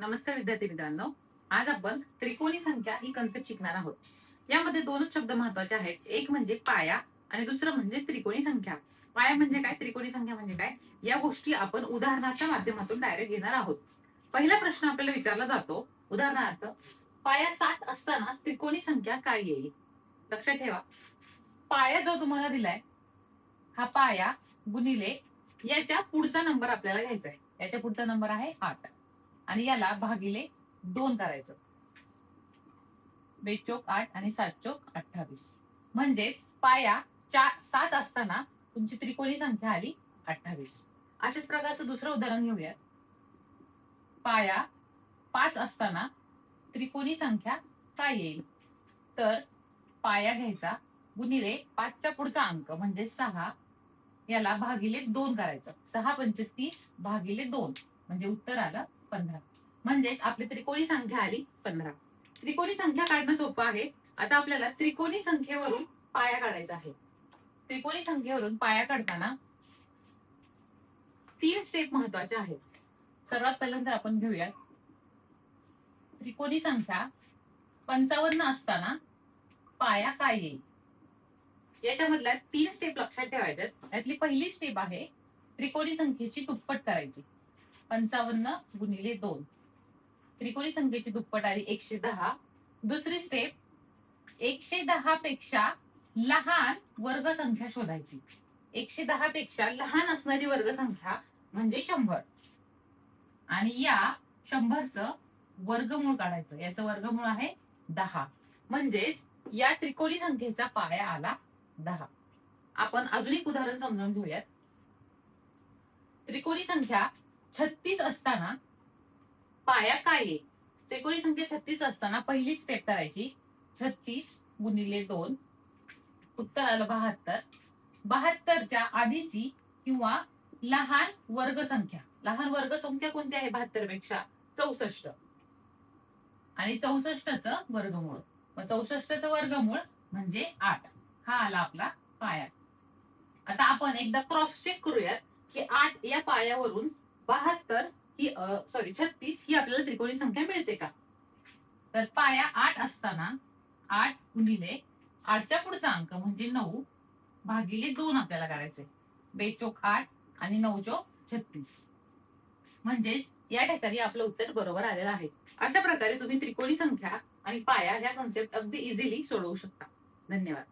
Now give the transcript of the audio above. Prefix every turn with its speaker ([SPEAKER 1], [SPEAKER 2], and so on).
[SPEAKER 1] नमस्कार विद्यार्थी मित्रांनो. आज आपण त्रिकोणी संख्या ही कन्सेप्ट शिकणार आहोत. यामध्ये दोनच शब्द महत्त्वाचे आहेत. एक म्हणजे पाया आणि दुसरं म्हणजे त्रिकोणी संख्या. पाया म्हणजे काय? त्रिकोणी संख्या म्हणजे काय? या गोष्टी आपण उदाहरणाच्या माध्यमातून डायरेक्ट घेणार आहोत. पहिला प्रश्न आपल्याला विचारला जातो. उदाहरणार्थ पाया सात असताना त्रिकोणी संख्या काय येईल? लक्षात ठेवा. पाया जो तुम्हाला दिलाय हा पाया गुणिले याच्या पुढचा नंबर आपल्याला घ्यायचा आहे. याच्या पुढचा नंबर आहे आठ. आणि याला भागिले दोन करायचं. बेचोक आठ आणि सात चोक अठ्ठावीस. म्हणजेच पाया चार सात असताना तुमची त्रिकोणी संख्या आली अठ्ठावीस. अशाच प्रकारचं दुसरं उदाहरण घेऊया पाया पाच असताना त्रिकोणी संख्या काय येईल? तर पाया घ्यायचा गुणिले पाचच्या पुढचा अंक म्हणजे सहा. याला भागिले दोन करायचं. सहा पंच तीस भागिले दोन. म्हणजे उत्तर आलं पंधरा. म्हणजेच आपली त्रिकोणी संख्या आली पंधरा. त्रिकोणी संख्या काढणं सोपं आहे. आता आपल्याला त्रिकोणी संख्येवरून पाया काढायचा आहे. त्रिकोणी संख्येवरून पाया काढताना तीन स्टेप महत्त्वाच्या आहेत. सर्वात पहिल्यांदा आपण घेऊया त्रिकोणी संख्या पंचावन्न असताना पाया काय येईल? याच्यामधल्या तीन स्टेप लक्षात ठेवायच्या यातली पहिली स्टेप आहे त्रिकोणी संख्येची दुप्पट करायची. पंचावन्न गुणिले दोन. त्रिकोणी संख्येची दुप्पट आली एकशे दहा. दुसरी स्टेप एकशे दहा पेक्षा लहान वर्ग संख्या शोधायची. एकशे दहा पेक्षा लहान असणारी वर्ग संख्या म्हणजे शंभर. आणि या शंभरचं वर्गमूळ काढायचं. याचं वर्गमूळ आहे दहा. म्हणजेच या त्रिकोणी संख्येचा पाया आला दहा. आपण अजून एक उदाहरण समजून घेऊयात. त्रिकोणी संख्या छत्तीस असताना पाया काय आहे? त्रिकोणी संख्या छत्तीस असताना पहिली स्टेप करायची. छत्तीस गुणिले दोन उत्तर आलं बहात्तर. बहात्तरच्या आधीची किंवा लहान वर्ग संख्या. लहान वर्ग संख्या कोणती आहे? बहात्तरपेक्षा चौसष्ट. आणि चौसष्टचं वर्गमूळ. मग चौसष्टचं वर्गमूळ म्हणजे आठ. हा आला आपला पाया. आता आपण एकदा क्रॉस चेक करूयात की आठ या पायावरून बहात्तर ही सॉरी छत्तीस ही आपल्याला त्रिकोणी संख्या मिळते का? तर पाया आठ असताना आठ गुणिले आठच्या पुढचा अंक म्हणजे नऊ भागिले दोन आपल्याला करायचे बेचोक आठ आणि नऊ चोक छत्तीस. म्हणजेच या ठिकाणी आपलं उत्तर बरोबर आलेलं आहे. अशा प्रकारे तुम्ही त्रिकोणी संख्या आणि पाया ह्या कन्सेप्ट अगदी इझिली सोडवू शकता. धन्यवाद.